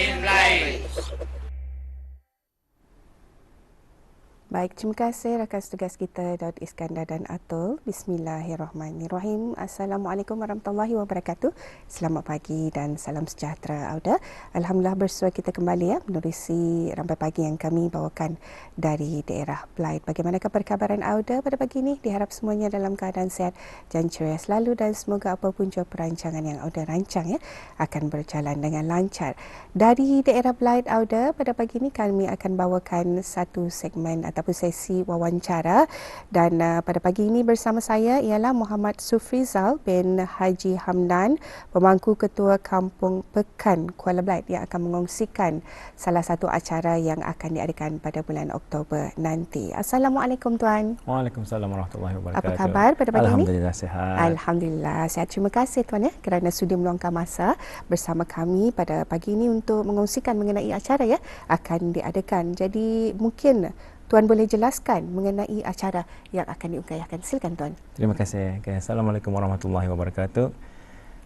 in life. Baik, terima kasih rakan tugas kita Daud Iskandar dan Atul. Bismillahirrahmanirrahim. Assalamualaikum warahmatullahi wabarakatuh. Selamat pagi dan salam sejahtera Auda. Alhamdulillah bersua kita kembali ya menerusi rampai pagi yang kami bawakan dari daerah Blight. Bagaimanakah perkabaran Auda pada pagi ini? Diharap semuanya dalam keadaan sehat dan ceria selalu dan semoga apapun jua perancangan yang Auda rancang ya akan berjalan dengan lancar. Dari daerah Blight Auda pada pagi ini kami akan bawakan satu segmen atau ataupun sesi wawancara dan uh, pada pagi ini bersama saya ialah Muhammad Sufrizal bin Haji Hamdan pemangku ketua Kampung Pekan Kuala Blight yang akan mengongsikan salah satu acara yang akan diadakan pada bulan Oktober nanti. Assalamualaikum tuan. Waalaikumsalam warahmatullahi wabarakatuh. Apa khabar pada pagi ini? Alhamdulillah sihat. Alhamdulillah sihat. Terima kasih tuan ya kerana sudi meluangkan masa bersama kami pada pagi ini untuk mengongsikan mengenai acara ya akan diadakan. Jadi mungkin Tuan boleh jelaskan mengenai acara yang akan diunggayahkan. Silakan Tuan. Terima kasih. Okay. Assalamualaikum warahmatullahi wabarakatuh.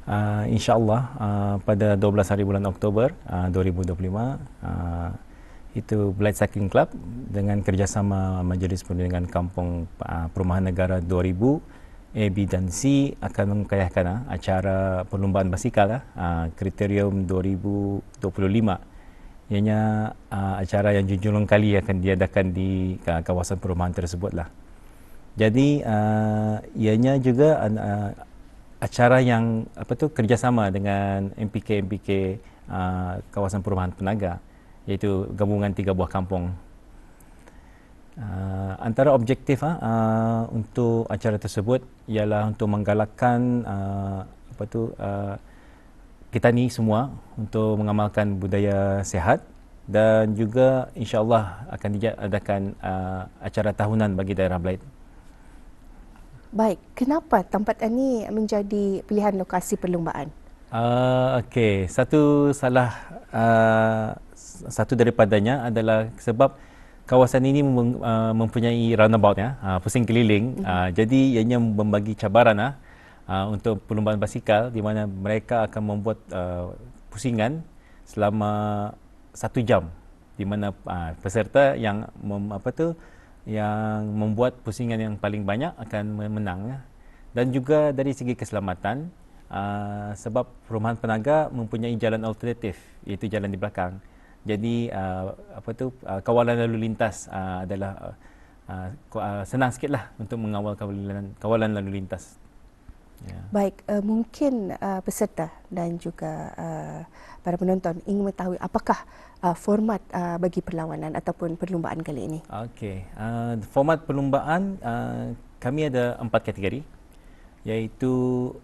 Uh, InsyaAllah uh, pada 12 hari bulan Oktober uh, 2025 uh, itu Blight Cycling Club dengan kerjasama Majlis Perundingan Kampung uh, Perumahan Negara 2000 A, B dan C akan mengkayahkan uh, acara perlumbaan basikal uh, Kriterium 2025 ianya uh, acara yang junjung kali akan diadakan di uh, kawasan perumahan tersebut lah. Jadi uh, ianya juga uh, acara yang apa tu kerjasama dengan MPK MPK uh, kawasan perumahan Penaga iaitu gabungan tiga buah kampung. Uh, antara objektif uh, untuk acara tersebut ialah untuk menggalakkan uh, apa tu uh, kita ni semua untuk mengamalkan budaya sehat dan juga insyaAllah akan diadakan uh, acara tahunan bagi daerah Blight. Baik, kenapa tempat ini menjadi pilihan lokasi perlumbaan? Uh, Okey, satu salah uh, satu daripadanya adalah sebab kawasan ini mem, uh, mempunyai roundabout ya, uh, pusing keliling. Mm-hmm. Uh, jadi ianya membagi cabaran uh, uh, untuk perlumbaan basikal di mana mereka akan membuat uh, pusingan selama satu jam. Di mana uh, peserta yang mem, apa tu yang membuat pusingan yang paling banyak akan menang ya. dan juga dari segi keselamatan uh, sebab perumahan penaga mempunyai jalan alternatif iaitu jalan di belakang. Jadi uh, apa tu uh, kawalan lalu lintas uh, adalah uh, uh, senang sikitlah untuk mengawal kawalan kawalan lalu lintas Yeah. Baik, uh, mungkin uh, peserta dan juga uh, para penonton ingin mengetahui apakah uh, format uh, bagi perlawanan ataupun perlumbaan kali ini. Okey, uh, format perlumbaan uh, kami ada empat kategori iaitu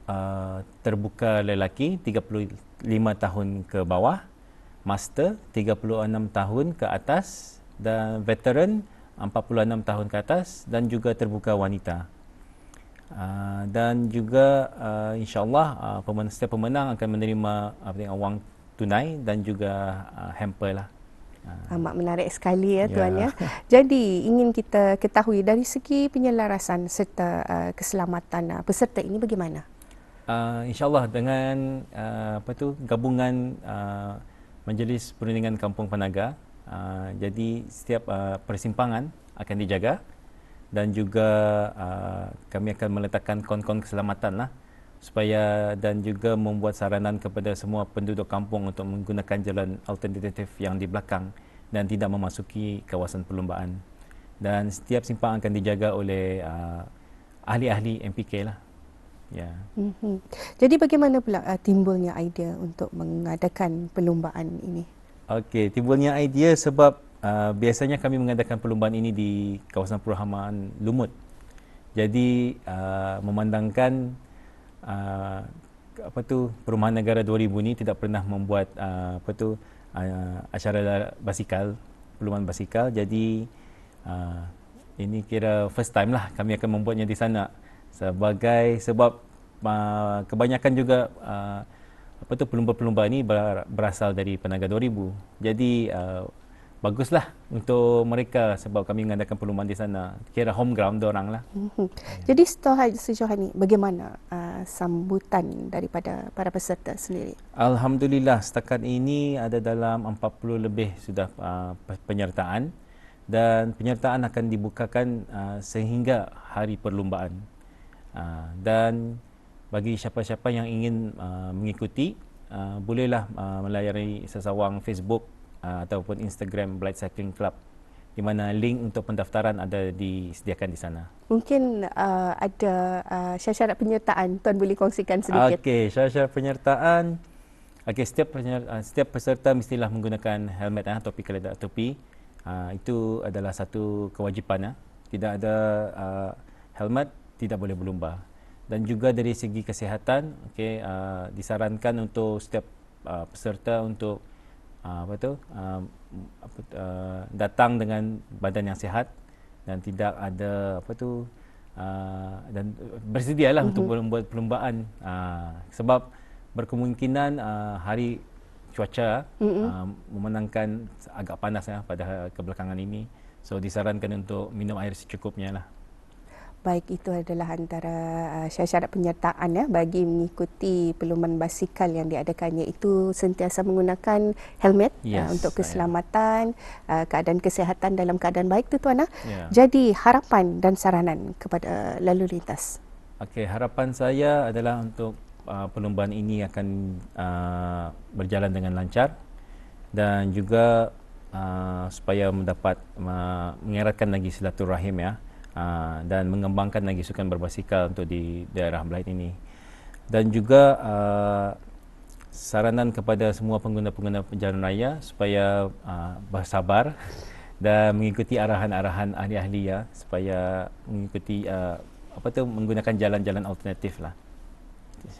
uh, terbuka lelaki 35 tahun ke bawah, master 36 tahun ke atas dan veteran 46 tahun ke atas dan juga terbuka wanita. Uh, dan juga uh, insyaallah uh, pemenang, setiap pemenang akan menerima apa uh, wang tunai dan juga uh, hamper lah. Uh, Amat menarik sekali ya, ya. tuan ya. Jadi ingin kita ketahui dari segi penyelarasan serta uh, keselamatan uh, peserta ini bagaimana? Uh, insyaallah dengan uh, apa tu gabungan uh, Majlis Perundingan Kampung Panaga uh, jadi setiap uh, persimpangan akan dijaga dan juga uh, kami akan meletakkan kon-kon keselamatan lah supaya dan juga membuat saranan kepada semua penduduk kampung untuk menggunakan jalan alternatif yang di belakang dan tidak memasuki kawasan perlumbaan dan setiap simpang akan dijaga oleh uh, ahli-ahli MPK lah. Ya. Mm-hmm. Jadi bagaimana pula uh, timbulnya idea untuk mengadakan perlumbaan ini? Okey, timbulnya idea sebab uh, biasanya kami mengadakan perlumbaan ini di kawasan perumahan Lumut. Jadi uh, memandangkan uh, apa tu perumahan negara 2000 ini tidak pernah membuat uh, apa tu uh, acara basikal, perlumbaan basikal. Jadi uh, ini kira first time lah kami akan membuatnya di sana sebagai sebab uh, kebanyakan juga uh, apa tu perlumbaan-perlumbaan ini berasal dari Penaga 2000. Jadi uh, baguslah untuk mereka sebab kami mengadakan perlumbaan di sana. Kira home ground orang lah. Mm-hmm. Jadi sejauh ini bagaimana uh, sambutan daripada para peserta sendiri? Alhamdulillah setakat ini ada dalam 40 lebih sudah uh, penyertaan dan penyertaan akan dibukakan uh, sehingga hari perlumbaan. Uh, dan bagi siapa-siapa yang ingin uh, mengikuti uh, bolehlah uh, melayari sesawang Facebook uh, ataupun Instagram Blight Cycling Club di mana link untuk pendaftaran ada disediakan di sana. Mungkin uh, ada uh, syarat penyertaan tuan boleh kongsikan sedikit. Okey, syarat penyertaan Okey, setiap penyerta, uh, setiap peserta mestilah menggunakan helmet ah topi keledak topi. Uh, itu adalah satu kewajipan ah. Tidak ada uh, helmet tidak boleh berlumba. Dan juga dari segi kesihatan, okey uh, disarankan untuk setiap uh, peserta untuk uh, apa tu uh, apa, uh, datang dengan badan yang sihat dan tidak ada apa tu uh, dan bersedialah mm-hmm. untuk mhm. membuat perlumbaan uh, sebab berkemungkinan uh, hari cuaca mm-hmm. uh, memenangkan agak panas ya pada kebelakangan ini so disarankan untuk minum air secukupnya lah baik itu adalah antara uh, syarat-syarat penyertaan ya bagi mengikuti perlumbaan basikal yang diadakan iaitu sentiasa menggunakan helmet uh, yes, uh, untuk keselamatan uh, keadaan kesihatan dalam keadaan baik tu tuan ah. yeah. jadi harapan dan saranan kepada lalu lintas okey harapan saya adalah untuk uh, perlumbaan ini akan uh, berjalan dengan lancar dan juga uh, supaya mendapat uh, mengeratkan lagi silaturahim ya uh, dan mengembangkan lagi sukan berbasikal untuk di daerah Blight ini. Dan juga uh, saranan kepada semua pengguna-pengguna jalan raya supaya uh, bersabar dan mengikuti arahan-arahan ahli-ahli ya supaya mengikuti uh, apa tu menggunakan jalan-jalan alternatif lah.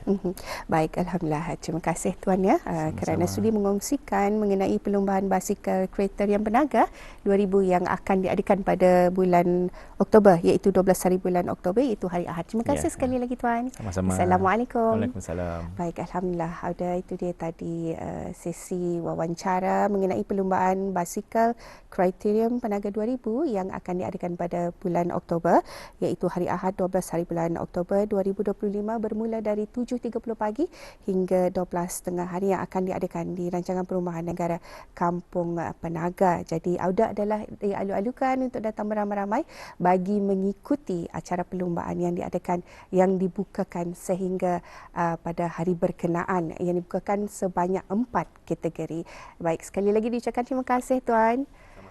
Mhm. Baik, Alhamdulillah. Terima kasih Tuan ya uh, kerana sudi mengongsikan mengenai perlumbaan basikal kriteria penaga 2000 yang akan diadakan pada bulan Oktober iaitu 12 hari bulan Oktober iaitu hari Ahad. Terima kasih ya, sekali lagi Tuan. Sama-sama. Assalamualaikum. Waalaikumsalam. Baik, Alhamdulillah. Ada itu dia tadi uh, sesi wawancara mengenai perlumbaan basikal kriteria penaga 2000 yang akan diadakan pada bulan Oktober iaitu hari Ahad 12 hari bulan Oktober 2025 bermula dari 7.30 pagi hingga 12.30 hari yang akan diadakan di Rancangan Perumahan Negara Kampung Penaga. Jadi auda adalah dialu-alukan untuk datang beramai-ramai bagi mengikuti acara perlumbaan yang diadakan yang dibukakan sehingga uh, pada hari berkenaan yang dibukakan sebanyak empat kategori. Baik, sekali lagi diucapkan terima kasih Tuan.